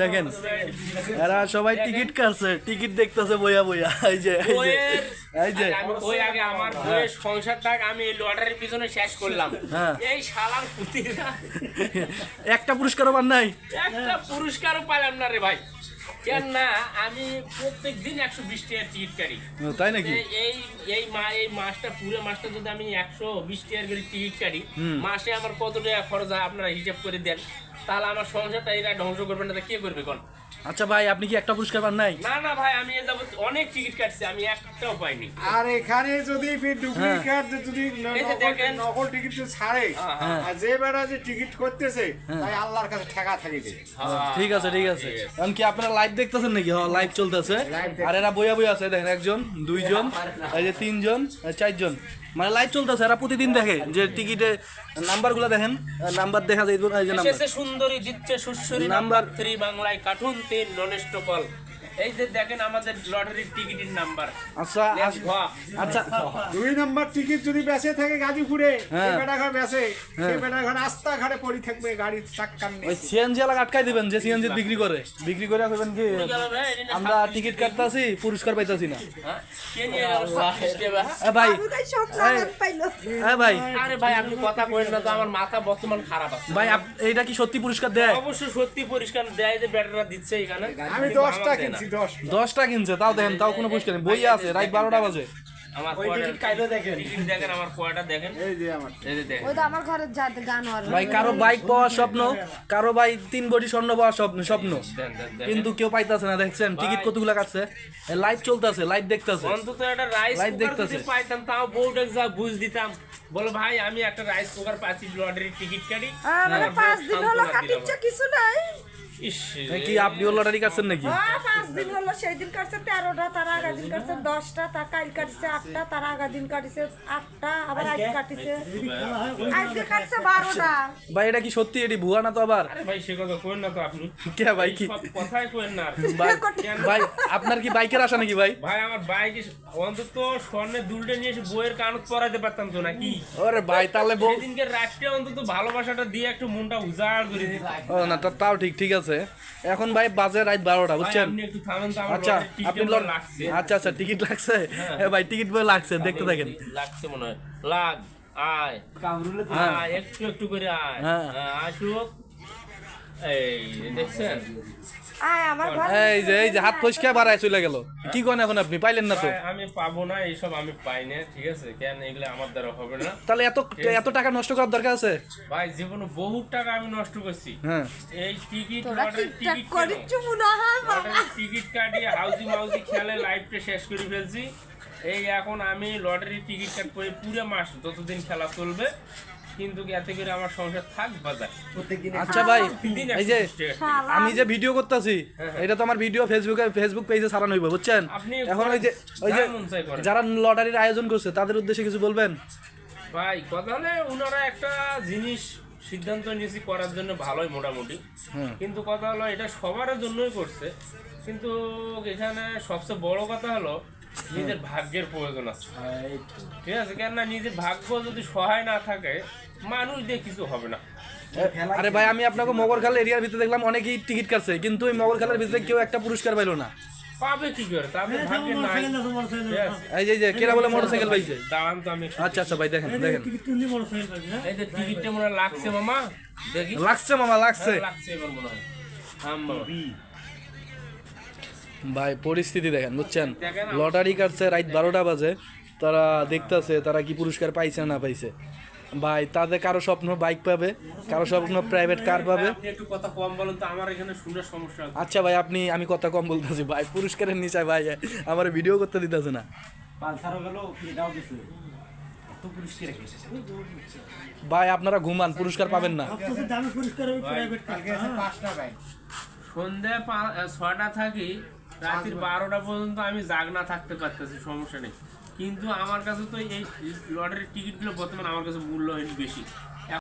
দেখেন। এরা সবাই টিকিট কাটছে টিকিট দেখতেছে বইয়া বইয়া। এই যে এই যে আমি আগে আমার সংসারটাকে আমি এই লটারির পিছনে শেষ করলাম। হ্যাঁ। এই শালার পুতিরা। একটা পুরস্কারও পান নাই। একটা পুরস্কারও পাইলাম না রে ভাই। কেন না আমি প্রত্যেক দিন একশো বিশ টাকার টিকিট কাটি। তাই নাকি? এই- এই মা এই মাসটা পুরো মাসটা যদি আমি একশো বিশ টাকার করে টিকিট কাটি। মাসে আমার কত টাকা খরচ হয় আপনারা হিসাব করে দেন তাহলে আমার সংসারটা এরা ধ্বংস করবে না তা কে করবে কোন? আচ্ছা ভাই আপনি কি একটা পুরস্কার পান নাই? না না ভাই আমি এ যাবত অনেক টিকিট কাটছি আমি একটাও পাইনি। আর এখানে যদি ডুপ্লিকেট যদি যে নকল- টিকিট ছাড়ে। হ্যাঁ, হ্যাঁ। আর যে বেড়া যে টিকিট করতেছে তাই আল্লাহর কাছে ঠেকা থাকিবে ঠিক আছে ঠিক আছে। এখন কি আপনারা লাইভ দেখতেছেন নাকি? হ্যাঁ লাইভ চলতেছে। আর এরা বইয়া বইয়া আছে দেখেন একজন দুইজন এই যে তিনজন চারজন। মানে লাইভ চলতেছে এরা প্রতিদিন দেখে যে টিকিটে নাম্বার নাম্বারগুলো দেখেন। নাম্বার দেখা যায় এই যে নাম্বার সুন্দরী দিচ্ছে সুশ্বরী নাম্বার- থ্রি বাংলায় কার্টুন তিন ননেষ্ট কল এই যে দেখেন আমাদের লটারির টিকিটের নাম্বার। আচ্ছা আচ্ছা দুই নম্বর টিকিট যদি বেঁচে থাকে গাজীপুরে হ্যাঁ। বেটা ঘর বেঁচে হ্যাঁ। বেটা ঘর রাস্তা ঘাটে পড়ে থাকবে গাড়ির চাক্কার নেই ওই সিএনজি এলাকা আটকাই দিবেন যে সিএনজি বিক্রি করে। বিক্রি করে কইবেন কি আমরা টিকিট কাটতাছি পুরস্কার পাইতাছি না। ভাই এ ভাই। আরে ভাই আপনি কথা বলেন না তো আমার মাথা বর্তমান খারাপ আছে। ভাই এইটা কি সত্যি পুরস্কার দেয়? অবশ্যই সত্যি পরিষ্কার দেয় যে ব্যাটারা দিচ্ছে এখানে। আমি দশটা কিনছি দশটা। কিনছে তাও দেখেন তাও কোনো পুরস্কার নেই। বই আছে রাত বারোটা বাজে। আমার ওই কয়টা- টিকিট কাইটা দেখেন। আমার কয়টা দেখেন। এই যে আমার। এই যে দেখেন। ওই তো আমার ঘরের যাতে গান হওয়ার ভাই কারও বাইক পাওয়ার স্বপ্ন কারও ভাই তিন বডি স্বর্ণ পাওয়ার স্বপ্ন স্বপ্ন। দেন দেন দেখেন। কিন্তু কেউ পাইতাছে না দেখছেন? টিকিট কতগুলো কাটছে? লাইভ চলতেছে লাইভ দেখতেছে। অন্তত একটা রাইস কুকার পাইতাম তাও বউটা যা বুঝ দিতাম। বলো ভাই আমি একটা রাইস কুকার পাচ্ছি লটারির টিকিট কাটি। আমার বউ পাঁচ দিন হলো কাটিচ্ছে কিছু নাই। লটারি কাটছেন নাকি? হ্যাঁ, পাঁচ দিন হলো সেই দিন কাটছে তেরোটা তার আগা দিন কাটছে দশটা তার কাল কাটছে আটটা তার আগা দিন কাটছে আটটা আবার আজ কাটিছে। আজকে কাটছে বারোটা। ভাই এটা কি সত্যি? এটি ভুয়া না তো আবার? ভাই সে কথা কোয়েন না তো আপনি। কে ভাই কি? কথাই কোয়েন না ভাই আপনার কি বাইকের আসা নাকি ভাই? ভাই আমার বাইকে অন্তত স্বর্ণের দুলটা নিয়ে এসে বইয়ের কানত পরাতে পারতাম তো নাকি? ওরে ভাই তাহলে সেদিনকে রাত্রে অন্তত ভালোবাসাটা দিয়ে একটু মনটা উজাড় করে দিত ও না তাও ঠিক ঠিক আছে। এখন ভাই বাজে রাত বারোটা বুঝছেন? আচ্ছা আপনি আচ্ছা আচ্ছা টিকিট লাগছে? হ্যাঁ। ভাই টিকিট বই লাগছে দেখতে থাকেন। লাগছে মনে হয়। লাগ আয়। হ্যাঁ। একটু একটু করে আয়। হ্যাঁ। হ্যাঁ, আসুক। এই দেখছেন? আয় আমার ঘর এই যে এই যে হাত ফসকে বাড়ায় চলে গেল। কি করেন এখন আপনি? পাইলেন না তো? আমি পাবো না এইসব আমি পাই না ঠিক আছে? কেন এগুলো আমার দ্বারা হবে না। তাহলে এত এত টাকা নষ্ট করার দরকার আছে? ভাই জীবনে বহুত টাকা আমি নষ্ট করছি। হ্যাঁ। এই টিকিট টিকিট। টিকিট কাটিয়ে হাউজি মাউজি খেলে লাইফটা শেষ করে ফেলছি। এই এখন আমি লটারির টিকিট কাট করে পুরো মাস যতদিন খেলা চলবে কিন্তু এতে করে আমার সংসার থাক বাজার আচ্ছা ভাই এই যে 120 টাকা। শালা। আমি যে ভিডিও করতেছি এটা তো আমার ভিডিও ফেসবুকে ফেসবুক পেজে ছাড়ানো হইব বুঝছেন আপনি এখন ওই যে ওই যে। যারা লটারির আয়োজন করছে তাদের উদ্দেশ্যে কিছু বলবেন ভাই কথা হলে ওনারা একটা জিনিস সিদ্ধান্ত নিয়েছি করার জন্য ভালোই মোটামুটি কিন্তু কথা হলো এটা সবার জন্যই করছে কিন্তু এখানে সবচেয়ে বড় কথা হলো নিজের ভাগ্যের প্রয়োজন আছে। ঠিক আছে কেননা নিজের ভাগ্য যদি সহায় না থাকে মানুষ দিয়ে কিছু হবে না। আরে ভাই আমি আপনাকে মগরখাল এরিয়ার ভিতরে দেখলাম অনেকেই টিকিট কাটছে কিন্তু ওই মগরখালের ভিতরে কেউ একটা পুরস্কার পাইলো না। পাবে কি করে? তাদের ভাগ্যে নাই। এই যে যে কেরা বলে মোটরসাইকেল পাইছে? দাঁড়ান তো আমি আচ্ছা আচ্ছা ভাই দেখেন দেখেন। এই যে টিকিটটা মনে লাগছে মামা। দেখি। লাগছে মামা লাগছে। হ্যাঁ, লাগছে এবার মনে হয়। ভাই পরিস্থিতি দেখেন বুঝছেন? লটারি কাটছে রাত বারোটা বাজে। তারা দেখতেছে তারা কি পুরস্কার পাইছে না পাইছে। ভাই তাদের কারও স্বপ্ন বাইক পাবে কারও স্বপ্ন প্রাইভেট কার পাবে। একটু কথা কম বলুন তো আমার এখানে শুনে সমস্যা আচ্ছা ভাই আপনি আমি কথা কম বলতেছি ভাই পুরস্কারের নিচে ভাই আমার ভিডিও করতে দিতেছে না। ভাই আপনারা ঘুমান পুরস্কার পাবেন না। সন্ধ্যা ছয়টা থাকি রাত্রির বারোটা পর্যন্ত আমি জাগ না থাকতে পারতেছি সমস্যা নেই। কিন্তু আমার কাছে তো এই লটারির টিকিটগুলো বর্তমানে আমার কাছে মূল্যহীন বেশি।